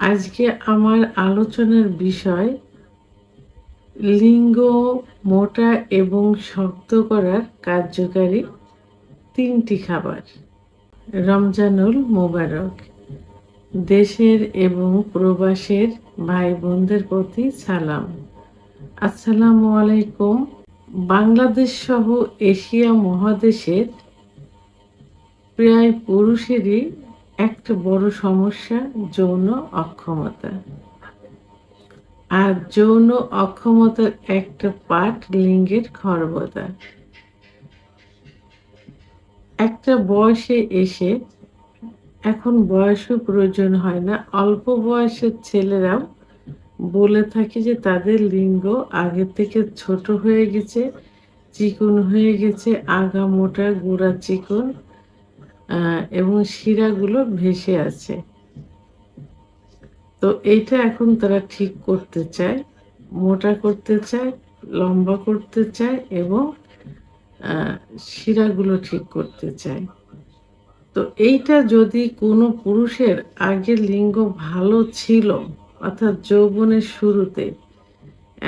আজকে আমার আলোচনার বিষয় লিঙ্গ, মোটা এবং শক্ত করার কার্যকারী তিনটি খাবার। রমজানুল মোবারক। দেশের এবং প্রবাসের ভাই বোনদের প্রতি সালাম। আসসালামু আলাইকুম। বাংলাদেশ সহ এশিয়া মহাদেশের প্রায় পুরুষেরই একটা বড় সমস্যা যৌন অক্ষমতা। আর যৌন অক্ষমতার একটা পার্ট লিঙ্গের খর্বতা। একটা বয়সে এসে এখন বয়সও প্রয়োজন হয় না। অল্প বয়সের ছেলেরাও বলে থাকে যে তাদের লিঙ্গ আগে থেকে ছোট হয়ে গেছে, চিকন হয়ে গেছে, আগা মোটা, গোড়া চিকন। এবং শিরাগুলো ভেসে আছে। তো এইটা এখন তারা ঠিক করতে চায়, মোটা করতে চায়, লম্বা করতে চায় এবং শিরাগুলো ঠিক করতে চায়। তো এইটা যদি কোনো পুরুষের আগে লিঙ্গ ভালো ছিল, অর্থাৎ যৌবনের শুরুতে,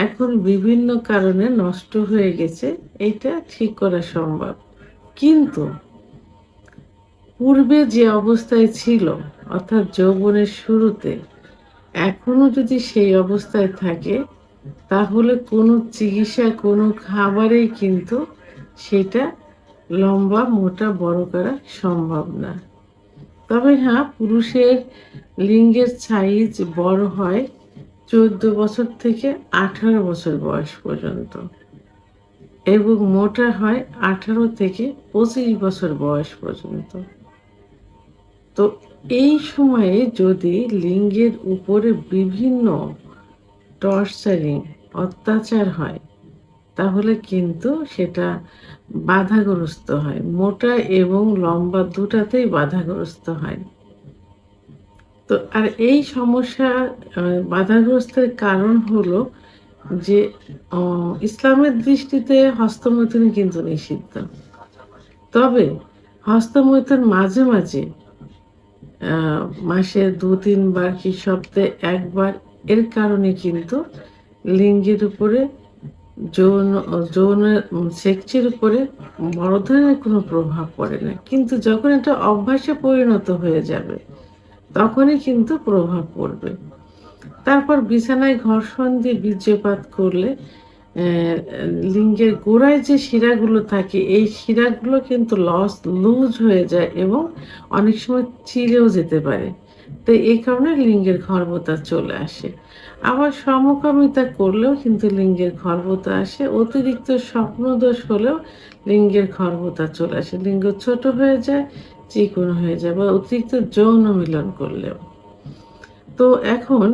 এখন বিভিন্ন কারণে নষ্ট হয়ে গেছে এটা ঠিক করা সম্ভব। কিন্তু পূর্বে যে অবস্থায় ছিল, অর্থাৎ যৌবনের শুরুতে, এখনও যদি সেই অবস্থায় থাকে, তাহলে কোনো চিকিৎসা, কোনো খাবারেই কিন্তু সেটা লম্বা, মোটা, বড় করা সম্ভব না। তবে হ্যাঁ পুরুষের লিঙ্গের সাইজ বড় হয় চোদ্দ বছর থেকে আঠারো বছর বয়স পর্যন্ত এবং মোটা হয় আঠারো থেকে পঁচিশ বছর বয়স পর্যন্ত। তো এই সময়ে যদি লিঙ্গের উপরে বিভিন্ন টর্চারিং, অত্যাচার হয়, তাহলে কিন্তু সেটা বাধাগ্রস্ত হয়। মোটা এবং লম্বা দুটাতেই বাধাগ্রস্ত হয়। তো আর এই সমস্যা বাধাগ্রস্তের কারণ হলো যে ইসলামের দৃষ্টিতে হস্তমৈথুন কিন্তু নিষিদ্ধ। তবে হস্তমৈথুন মাঝে মাঝে মাসে দু তিনবার কি সপ্তাহে একবার। এর কারণে কিন্তু লিঙ্গের উপরে, যৌন যৌনের সেক্সের উপরে বড় ধরনের কোনো প্রভাব পড়ে না। কিন্তু যখন এটা অভ্যাসে পরিণত হয়ে যাবে, তখনই কিন্তু প্রভাব পড়বে। তারপর বিছানায় ঘর্ষণ দিয়ে বীর্যপাত করলে লিঙ্গের গোড়ায় যে শিরাগুলো থাকে, এই শিরাগুলো কিন্তু লস লুজ হয়ে যায় এবং অনেক সময় চিরেও যেতে পারে। তো এই কারণে লিঙ্গের খর্বতা চলে আসে। আবার সমকামিতা করলেও কিন্তু লিঙ্গের খর্বতা আসে। অতিরিক্ত স্বপ্নদোষ হলেও লিঙ্গের খর্বতা চলে আসে। লিঙ্গ ছোট হয়ে যায়, চিকন হয়ে যায় বা অতিরিক্ত যৌন মিলন করলেও। তো এখন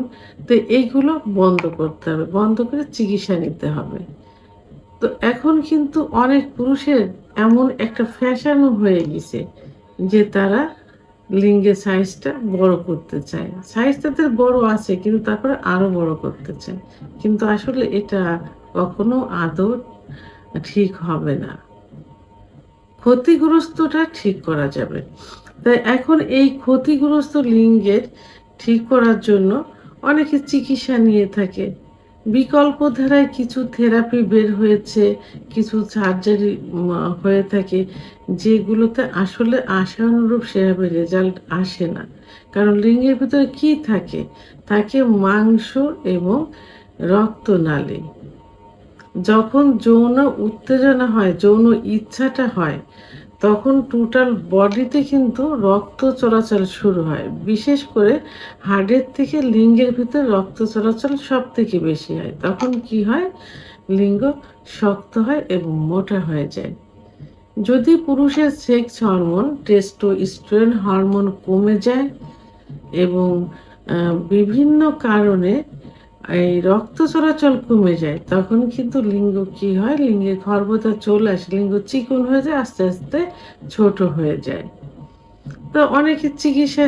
তো এইগুলো বন্ধ করতে হবে, বন্ধ করে চিকিৎসা নিতে হবে। তো এখন কিন্তু অনেক পুরুষের এমন একটা ফ্যাশনও হয়ে গেছে যে তারা লিঙ্গের সাইজটা বড় করতে চায়। সাইজ তাদের বড় আছে, কিন্তু তারপরে আরও বড় করতে চায়। কিন্তু আসলে এটা কখনো আদর ঠিক হবে না। ক্ষতিগ্রস্তটা ঠিক করা যাবে। তাই এখন এই ক্ষতিগ্রস্ত লিঙ্গের ঠিক করার জন্য অনেকে চিকিৎসা নিয়ে থাকে। বিকল্প ধারায় কিছু থেরাপি বের হয়েছে, কিছু সার্জারি হয়ে থাকে, যেগুলোতে আসলে আশানুরূপ সেভাবে রেজাল্ট আসে না। কারণ লিঙ্গের ভিতরে কি থাকে? থাকে মাংস এবং রক্তনালী। যখন যৌন উত্তেজনা হয়, যৌন ইচ্ছাটা হয় তখন টোটাল বডিতে কিন্তু রক্ত চলাচল শুরু হয়। বিশেষ করে হার্টের থেকে লিঙ্গের ভিতরে রক্ত চলাচল সব থেকে বেশি হয়। তখন কি হয়? লিঙ্গ শক্ত হয় এবং মোটা হয়ে যায়। যদি পুরুষের সেক্স হরমোন টেস্টোস্টেরন হরমোন কমে যায় এবং বিভিন্ন কারণে এই রক্ত চলাচল কমে যায়, তখন কিন্তু লিঙ্গ কি হয়? লিঙ্গের খর্বতা চলে আসে, লিঙ্গ চিকন হয়ে যায়, আস্তে আস্তে ছোট হয়ে যায়। তো অনেকে চিকিৎসা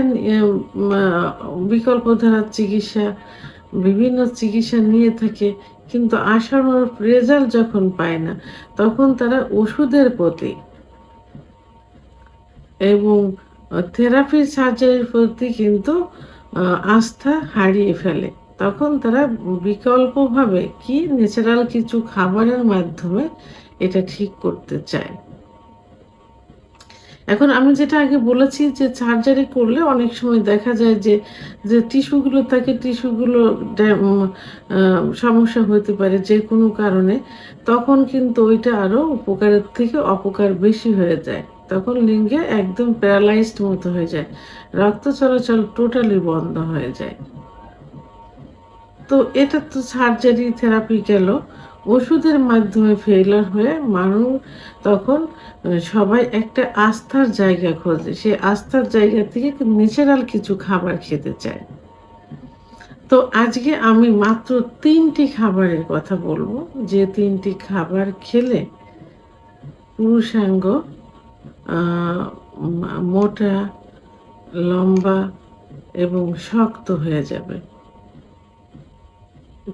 বিকল্প ধারার চিকিৎসা, বিভিন্ন চিকিৎসা নিয়ে থাকে, কিন্তু আশানুর রেজাল্ট যখন পায় না, তখন তারা ওষুধের প্রতি এবং থেরাপি সার্জারির প্রতি কিন্তু আস্থা হারিয়ে ফেলে। তখন তারা বিকল্পভাবে কি ন্যাচারাল কিছু খাবারের মাধ্যমে এটা ঠিক করতে চায়। এখন আমি যেটা আগে বলেছি যে সার্জারি করলে অনেক সময় দেখা যায় যে যে টিস্যুগুলো থাকে, টিস্যুগুলো সমস্যা হতে পারে যে কোনো কারণে, তখন কিন্তু ওইটা আরও উপকারের থেকে অপকার বেশি হয়ে যায়। তখন লিঙ্গে একদম প্যারালাইজড মতো হয়ে যায়, রক্ত চলাচল টোটালি বন্ধ হয়ে যায়। তো এটা তো সার্জারি থেরাপি গেল। ওষুধের মাধ্যমে ফেলার হয়ে মানুষ তখন সবাই একটা আস্থার জায়গা খোঁজে। সে আস্থার জায়গা থেকে ন্যাচারাল কিছু খাবার খেতে চায়। তো আজকে আমি মাত্র তিনটি খাবারের কথা বলব। যে তিনটি খাবার খেলে পুরুষাঙ্গ মোটা, লম্বা এবং শক্ত হয়ে যাবে।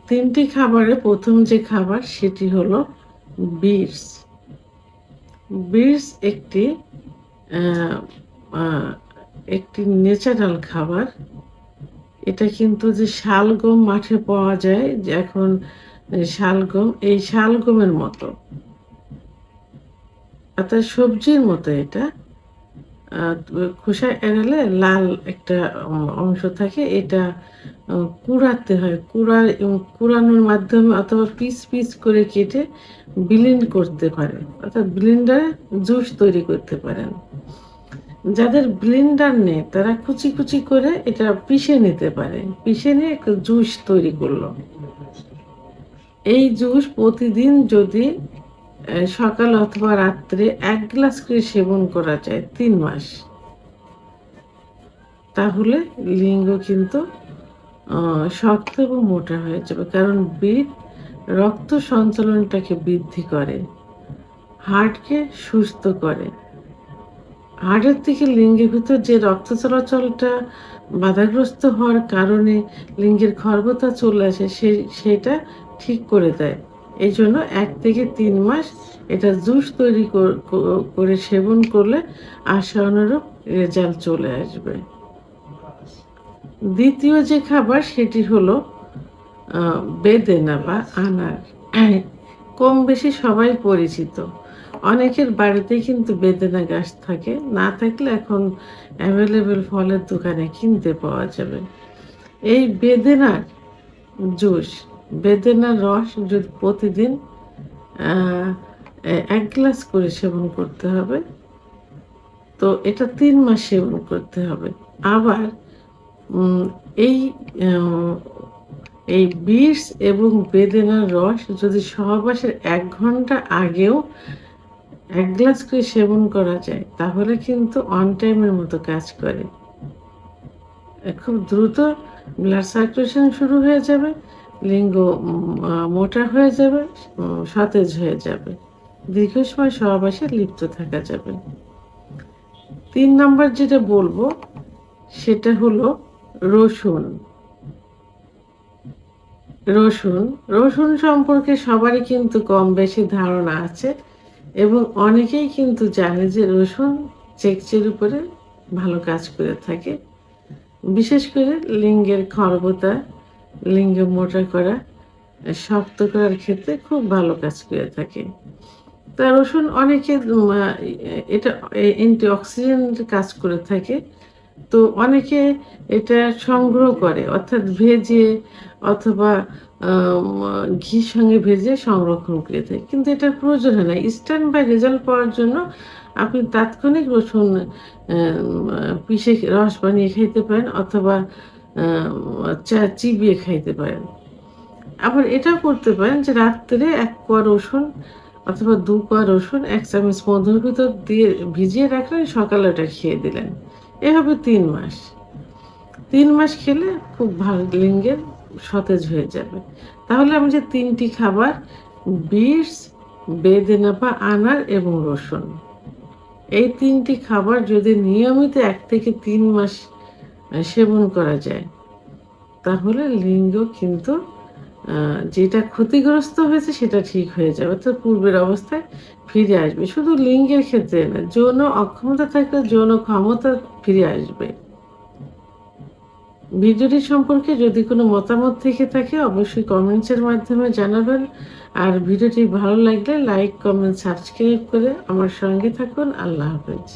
তিনটি খাবারে প্রথম যে খাবার সেটি হলো বিটস। বিটস একটি একটি ন্যাচারাল খাবার। এটা কিন্তু যে শালগম মাঠে পাওয়া যায় এখন শালগম, এই শালগমের মতো। অর্থাৎ সবজির মতো এটা। খোসা এড়ালে লাল একটা অংশ থাকে, এটা কুড়াতে হয়। কুড়া কুড়ানোর মাধ্যমে অথবা পিস পিস করে কেটে ব্লিন্ড করতে পারে অর্থাৎ ব্লিন্ডারে জুস তৈরি করতে পারেন। যাদের ব্লিন্ডার নেই, তারা কুচি কুচি করে এটা পিষে নিতে পারে। পিষে নিয়ে জুস তৈরি করল। এই জুস প্রতিদিন যদি সকাল অথবা রাত্রে এক গ্লাস করে সেবন করা যায় তিন মাস। তাহলে লিঙ্গ কিন্তু শক্ত এবং মোটা হয়ে যাবে। কারণ বিট রক্ত সঞ্চালনটাকে বৃদ্ধি করে হার্টকে সুস্থ করে। হার্টের থেকে লিঙ্গের ভিতর যে রক্ত চলাচলটা বাধাগ্রস্ত হওয়ার কারণে লিঙ্গের খর্বতা চলে আসে, সে, সেটা ঠিক করে দেয়। এই জন্য এক থেকে তিন মাস এটা জুস তৈরি কর- সেবন করলে আশা অনুরূপ রেজাল্ট চলে আসবে। দ্বিতীয় যে খাবার সেটি হলো বেদেনা বা আনার। কম বেশি সবাই পরিচিত। অনেকের বাড়িতেই কিন্তু বেদেনা গাছ থাকে। না থাকলে এখন অ্যাভেলেবেল ফলের দোকানে কিনতে পাওয়া যাবে। এই বেদেনার জুস, বেদেনার রস যদি প্রতিদিন এক গ্লাস করে সেবন করতে হবে, তো এটা তিন মাস সেবন করতে হবে। আবার এই এই বিষ এবং বেদেনার রস যদি সহবাসের এক ঘণ্টা আগেও এক গ্লাস করে সেবন করা যায়, তাহলে কিন্তু অন টাইমের মতো কাজ করে। খুব দ্রুত ব্লাড সার্কুলেশন শুরু হয়ে যাবে, লিঙ্গ মোটা হয়ে যাবে সতেজ হয়ে যাবে। দীর্ঘ সময় সহবাসে লিপ্ত থাকা যাবে। তিন নম্বর যেটা বলব, সেটা হলো রসুন। রসুন রসুন সম্পর্কে সবারই কিন্তু কম বেশি ধারণা আছে এবং অনেকেই কিন্তু জানে যে রসুন চেকচের উপরে ভালো কাজ করে থাকে। বিশেষ করে লিঙ্গের খর্বতা, লিঙ্গ মোটা করা, শক্ত করার ক্ষেত্রে খুব ভালো কাজ করে থাকে। তা রসুন অনেকে এটা অ্যান্টি অক্সিডেন্ট কাজ করে থাকে। তো অনেকে এটা সংগ্রহ করে, অর্থাৎ ভেজে অথবা ঘির সঙ্গে ভেজে সংরক্ষণ করে থাকে। কিন্তু এটার প্রয়োজন হয় না। স্ট্যান্ড বাই রেজাল্ট পাওয়ার জন্য আপনি তাৎক্ষণিক রসুন পিষে রস বানিয়ে খাইতে পারেন অথবা চা চিবিয়ে খাইতে পারেন। আবার এটাও করতে পারেন যে রাত্রে এক কোয়া রসুন অথবা দু কোয়া রসুন এক চামচ মধুর ভিতর দিয়ে ভিজিয়ে রাখলেন, সকালে ওটা খেয়ে দিলেন। এভাবে তিন মাস। তিন মাস খেলে খুব ভালো লিঙ্গের সতেজ হয়ে যাবে। তাহলে আমি যে তিনটি খাবার, বিটস বেদেনা বা আনার এবং রসুন, এই তিনটি খাবার যদি নিয়মিত এক থেকে তিন মাস সেবন করা যায়, তাহলে লিঙ্গ কিন্তু যেটা ক্ষতিগ্রস্ত হয়েছে সেটা ঠিক হয়ে যাবে। তো পূর্বের অবস্থায় ফিরে আসবে। শুধু লিঙ্গের ক্ষেত্রে না, যৌন অক্ষমতা থাকলে যৌন ক্ষমতা ফিরে আসবে। ভিডিওটি সম্পর্কে যদি কোনো মতামত থেকে থাকে, অবশ্যই কমেন্টসের মাধ্যমে জানাবেন। আর ভিডিওটি ভালো লাগলে লাইক, কমেন্ট, সাবস্ক্রাইব করে আমার সঙ্গে থাকুন। আল্লাহ হাফেজ।